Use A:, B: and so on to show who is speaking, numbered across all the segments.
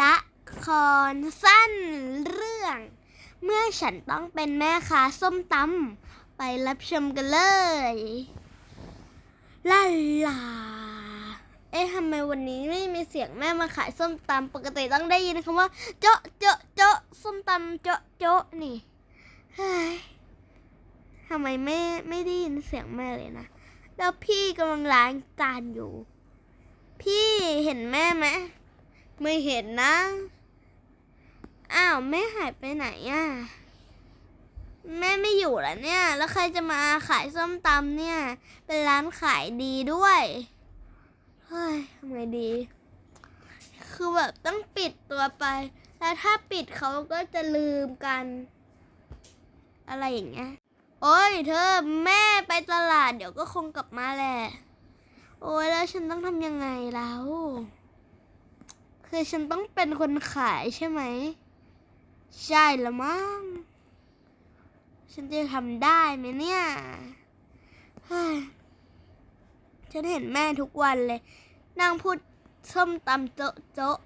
A: ละครสั้นเรื่อง เมื่อฉันต้องเป็นแม่ค้าส้มตำไปรับชมกันเลยล่าลาเอ๊ะทำไมวันนี้ไม่มีเสียงแม่มาขายส้มตำปกติต้องได้ยินคำว่าโจ๊ะโจ๊ะโจ๊ะส้มตำโจ๊ะโจ๊ะนี่เฮ้ยทำไมไม่ไม่ได้ยินเสียงแม่เลยนะแล้วพี่กำลังล้างจานอยู่ พี่เห็นแม่ไหม ไม่เห็นนะ อ้าวแม่หายไปไหนอะ แม่ไม่อยู่แล้วเนี่ย แล้วใครจะมาขายส้มตำเนี่ย เป็นร้านขายดีด้วย เฮ้ยทำไงดี คือแบบต้องปิดตัวไป แล้วถ้าปิดเขาก็จะลืมกัน อะไรอย่างเงี้ย โอ้ยเธอแม่ไปตลาดเดี๋ยวก็คงกลับมาแหละ โอ้ยแล้วฉันต้องทำยังไงแล้ว คือฉันต้องเป็นคนขายใช่ไหม ใช่ละมั้ง ฉันจะทำได้ไหมเนี่ยเฮ้ฉันเห็นแม่ทุกวันเลย นั่งพูดส้มตำโจ๊ะโจ๊ะ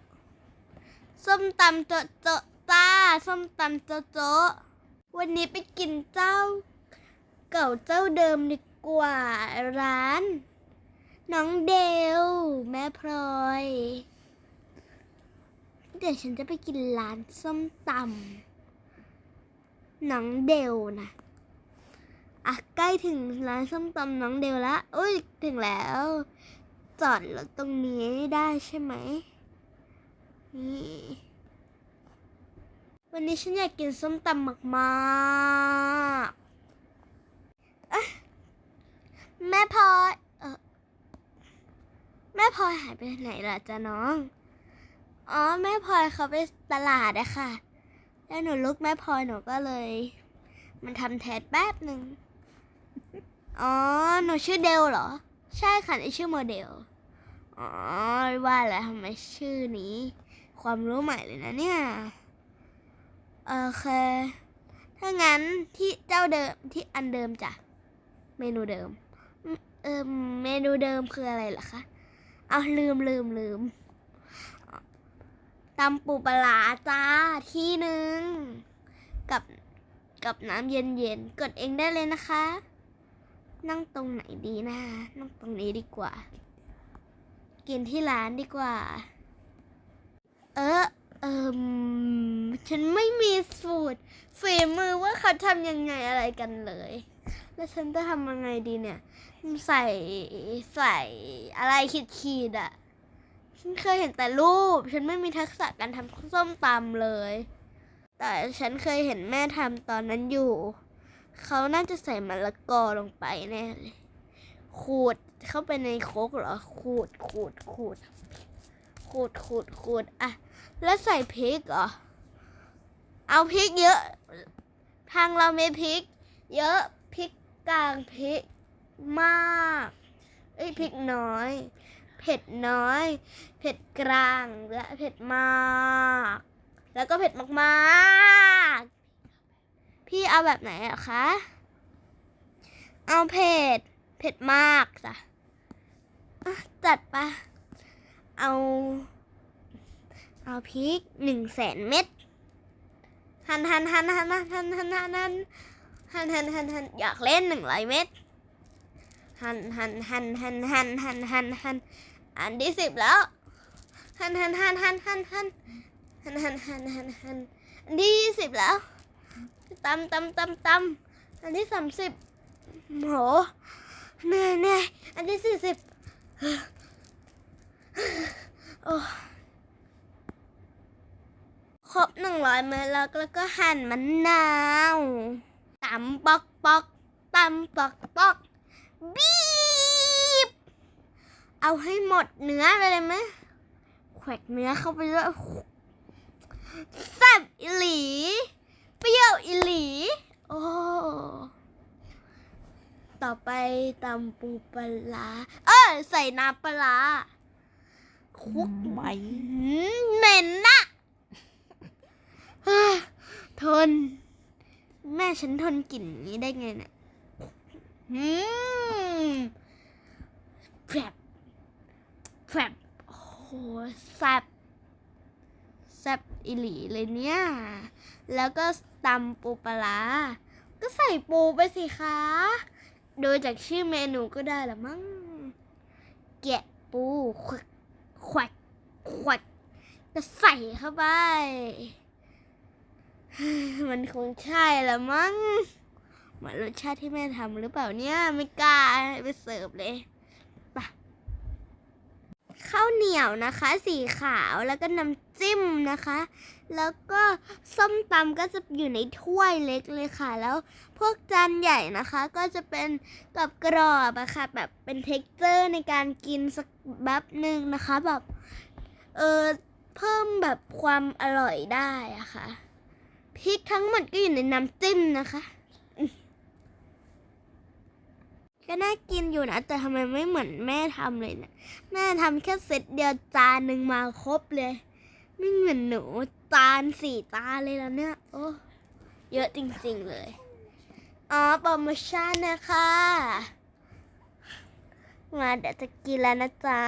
A: ส้มตำโจ๊ะโจ๊ะจ้าส้มตำโจ๊ะโจ๊ะวันนี้ไปกินเจ้า เก่าเจ้าเดิมดีกว่าร้าน น้องเดวแม่พลอย เดี๋ยวฉันจะไปกินร้านส้มตำน้องเดวนะอะใกล้ถึงร้านส้มตำน้องเดวละอุ้ยถึงแล้ว จอดรถตรงนี้ได้ใช่ไหมนี่วันนี้ฉันอยากกินส้มตำมากๆอะแม่พลอยเออแม่พลอยหายไปไหนล่ะจ๊ะน้อง อ๋อแม่พลอยเขาไปตลาดอะค่ะ แล้วหนูลุกแม่พลอยหนูก็เลย มันทำแทนแป๊บหนึ่งอ๋อหนูชื่อเดลเหรอ ใช่ค่ะในชื่อโมเดลอ๋อว่าแล้วทำไมชื่อนี้ ความรู้ใหม่เลยนะเนี่ยโอเคถ้างั้นที่เจ้าเดิมที่อันเดิมจ้ะเมนูเดิม เออเมนูเดิมคืออะไรล่ะคะ เอาลืมลืมลืม ตำปูปลาจ้าที่หนึ่งกับกับน้ำเย็นๆกดเองได้เลยนะคะ นั่งตรงไหนดีนะ นั่งตรงนี้ดีกว่า กินที่ร้านดีกว่า เออเอมฉันไม่มีสูตรฝีมือว่าเขาทำยังไงอะไรกันเลย แล้วฉันจะทำยังไงดีเนี่ย ใส่ใส่อะไรขีดๆอะ ฉันเคยเห็นแต่รูป ฉันไม่มีทักษะการทำส้มตำเลย แต่ฉันเคยเห็นแม่ทำตอนนั้นอยู่ เขาน่าจะใส่มะละกอลงไปแน่เลย ขูดเข้าไปในโคกเหรอ ขูด ขูด ขูด ขูด ขูด ขูด อะ แล้วใส่พริกเหรอ เอาพริกเยอะ ทางเราไมีพริก เยอะ พริกกลางพริกมาก เอ้ย พริกน้อย เผ็ดน้อย เผ็ดกลางและเผ็ดมาก แล้วก็เผ็ดมากๆ พี่เอาแบบไหนอะคะ เอาเผ็ด เผ็ดมากจ้ะจัดปะเอา เอาพริกหนึ่งแสนเม็ดหันหันหันหันหันหันหันหันหันหันหันหันอยากเล่นหนึ่งร้อยเม็ดหันหันหันหันหันหันหันหัน อันที่สิบแล้วหันหันหันหันหันหันหันหันหันหันหันอันที่ยี่สิบแล้วตำตำตำตำอันที่สามสิบโหเหนื่อยเหนื่อยอันที่สี่สิบโอ้ครบหนึ่งร้อยเมตรแล้วแล้วก็หั่นมะนาวตำปอกปอกตำปอกปอกบี เอาให้หมดเนื้อไปเลยไหมแขวกเนื้อเข้าไปด้วยแซ่บอิหลี เปรี้ยวอิหลี โอ้ ต่อไปตำปูปลา เออใส่น้ำปลาคลุก
B: ไหม
A: เหม็นนะทน แม่ฉันทนกลิ่นนี้ได้ไงเนี่ย อืมแฟบ แฟบโอ้โหแซ่บซ่บอิหลีเลยเนี่ย แล้วก็ตำปูปลา ก็ใส่ปูไปสิคะ โดยจากชื่อเมนูก็ได้ละมั้ง แกะปูควักควักควักก็ใส่เข้าไป มันคงใช่ละมั้งเหมือนรสชาติที่แม่ทำหรือเปล่าเนี่ย ไม่กล้าไปเสิร์ฟเลย ข้าวเหนียวนะคะ สีขาวแล้วก็น้ำจิ้มนะคะ แล้วก็ส้มตำก็จะอยู่ในถ้วยเล็กเลยค่ะ แล้วพวกจานใหญ่นะคะ ก็จะเป็นกับกรอบอะค่ะแบบเป็นเท็กเจอร์ในการกินสักแบบหนึ่งนะคะแบบเออเพิ่มแบบความอร่อยได้อะค่ะพริกทั้งหมดก็อยู่ในน้ำจิ้มนะคะ ก็น่ากินอยู่นะ แต่ทำไมไม่เหมือนแม่ทำเลยเนะี่ยแม่ทำแค่เซตเดียวจานหนึ่งมาครบเลย ไม่เหมือนหนูจานสี่จานเลยแล้วเนี่ย โอ้เยอะจริงๆเลย อ๋อโปรโมชั่นนะคะ มาเดี๋ยวจะกินแล้วนะจ๊ะ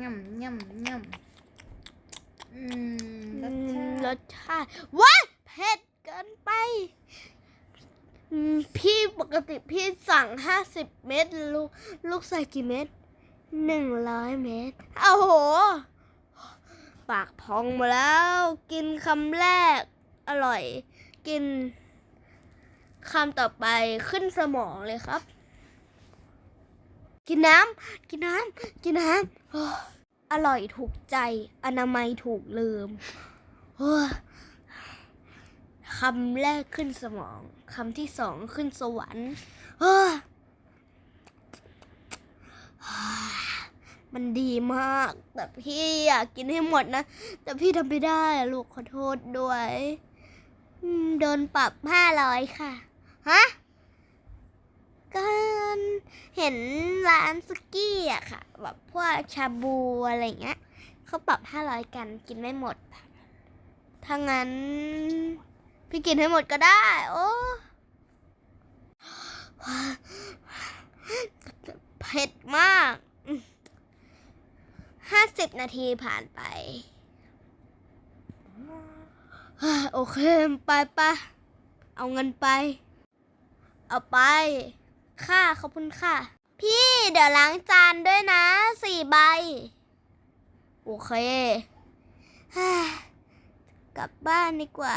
B: ย่ำย่ำย่ำอืมรสชาติ
A: รสชาติว้ายเผ็ดเกินไปอืม พี่ปกติพี่สั่งห้าสิบเม็ดลูกลูกใส่กี่เม็ดหนึ่งร้อยเม็ดโอ้โห ปากพองมาแล้ว กินคำแรก อร่อย กินคำต่อไปขึ้นสมองเลยครับ กินน้ำกินน้ำกินน้ำอร่อยถูกใจ อนามัยถูกลืมโอ้ย คำแรกขึ้นสมองคำที่สองขึ้นสวรรค์โอ้ยมันดีมาก แต่พี่อยากกินให้หมดนะ แต่พี่ทำไม่ได้ลูกขอโทษด้วยโดนปรับห้าร้อยค่ะ ฮะก็เห็นร้านสกี้อะค่ะ แบบพวกชาบูอะไรเงี้ยเขาปรับห้าร้อยกันกินไม่หมดถ้างั้น พี่กินให้หมดก็ได้ โอ้เผ็ดมากห้าสิบนาทีผ่านไป โอเค ไปปะเอาเงินไป เอาไป ค่ะขอบคุณค่ะ พี่เดี๋ยวล้างจานด้วยนะสี่ใบ โอเค กลับบ้านดีกว่า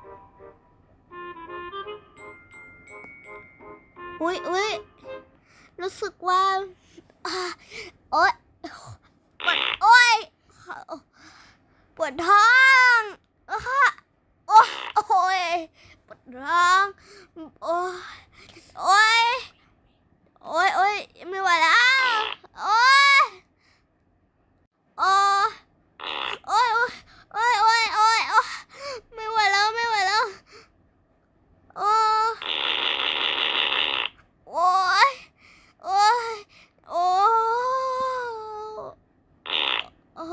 A: อุ๊ยอุ๊ยรู้สึกว่าอโอ๊ยปวดโอ๊ยปวดท้องอ่าโอ้ยโอ้ยปวดท้องโอ้ยโอ้ยโอ้ยโอ๊ยไม่ไหวแล้วโอ๊ยโอ๊ยโอ๊ยโอ๊ยโอ๊ยโอ๊ยโอ๊ยไม่ไหวแล้วไม่ไหวแล้วโอ๊ย โอ้ย โอ้ย โอ้โอ้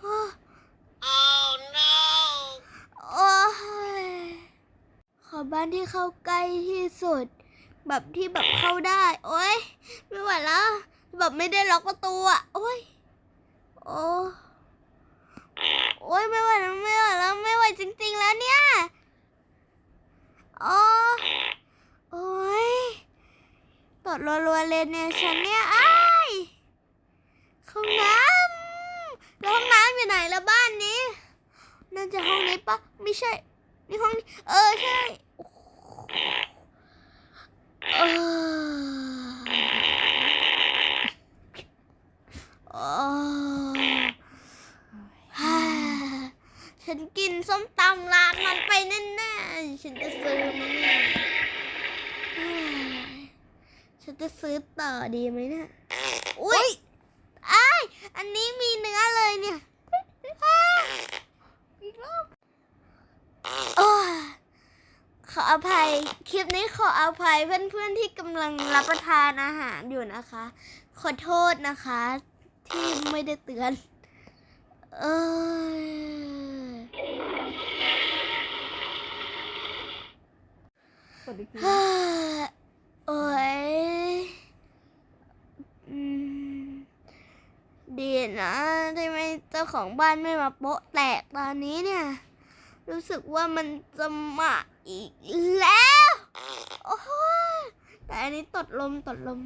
A: โอ้
C: Oh no!
A: โอ้ยขอ บ้านที่เข้าใกล้ที่สุด แบบที่แบบเข้าได้ โอ้ยไม่ไหวแล้ว แบบไม่ได้ล็อกประตูอะ โอ้ยโอ้โอ้ยไม่ไหวแล้วไม่ไหวแล้วไม่ไหวจริง ๆ แล้วเนี่ยโอ้โอ้ยตดรัวๆเลยเนี่ยฉันเนี่ยอ้ายห้องน้ำแล้วห้องน้ำอยู่ไหนแล้วบ้านนี้ น่าจะห้องนี้ปะไม่ใช่นี่ห้องนี้ เออใช่ ฉันกินส้มตำร้านมันไปแน่ๆ ฉันจะซื้อมันฉันจะซื้อต่อดีไหมเนี่ย อุ้ยไออันนี้มีเนื้อเลยเนี่ยอีกรอบ ขออภัยคลิปนี้ขออภัยเพื่อนๆที่กำลังรับประทานอาหารอยู่นะคะ ขอโทษนะคะ ที่ไม่ได้เตือน เออ
B: กดอีกที
A: ฮ่าโอ้ยดีนะที่ไม่เจ้าของบ้านไม่มาโป๊ะแตกตอนนี้เนี่ย รู้สึกว่ามันจะมาอีกแล้วโอ้โหแต่อันนี้ตดลมตดลม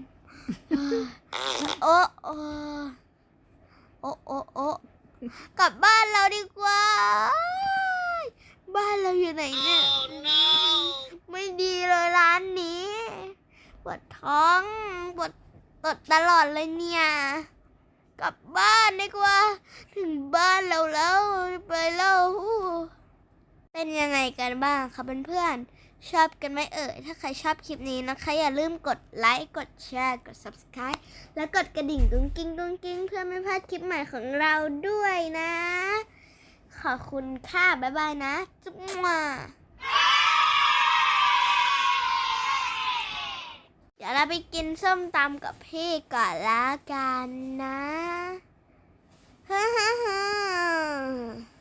A: โอ้โอ้โอ้โอ้โอ้กลับบ้านเราดีกว่า บ้านเราอยู่ไหนเนี่ย
C: Oh no!
A: ไม่ดีเลยร้านนี้ปวดท้องปวดตดตลอดเลยเนี่ย กลับบ้านดีกว่า ถึงบ้านเราแล้วไปแล้ว เป็นยังไงกันบ้างคะเพื่อนๆ ชอบกันไหมเอ่ย ถ้าใครชอบคลิปนี้นะคะ อย่าลืมกดไลค์ กดแชร์ กด subscribe แล้วกดกระดิ่งกุ้งกิ้งกุ้งกิ้งเพื่อไม่พลาดคลิปใหม่ของเราด้วยนะ ขอบคุณค่ะ บ๊ายบายนะ จุ๊บมาเดี๋ยวเราไปกินส้มตำกับพี่ก่อนละกันนะฮ่าฮ่าฮ่า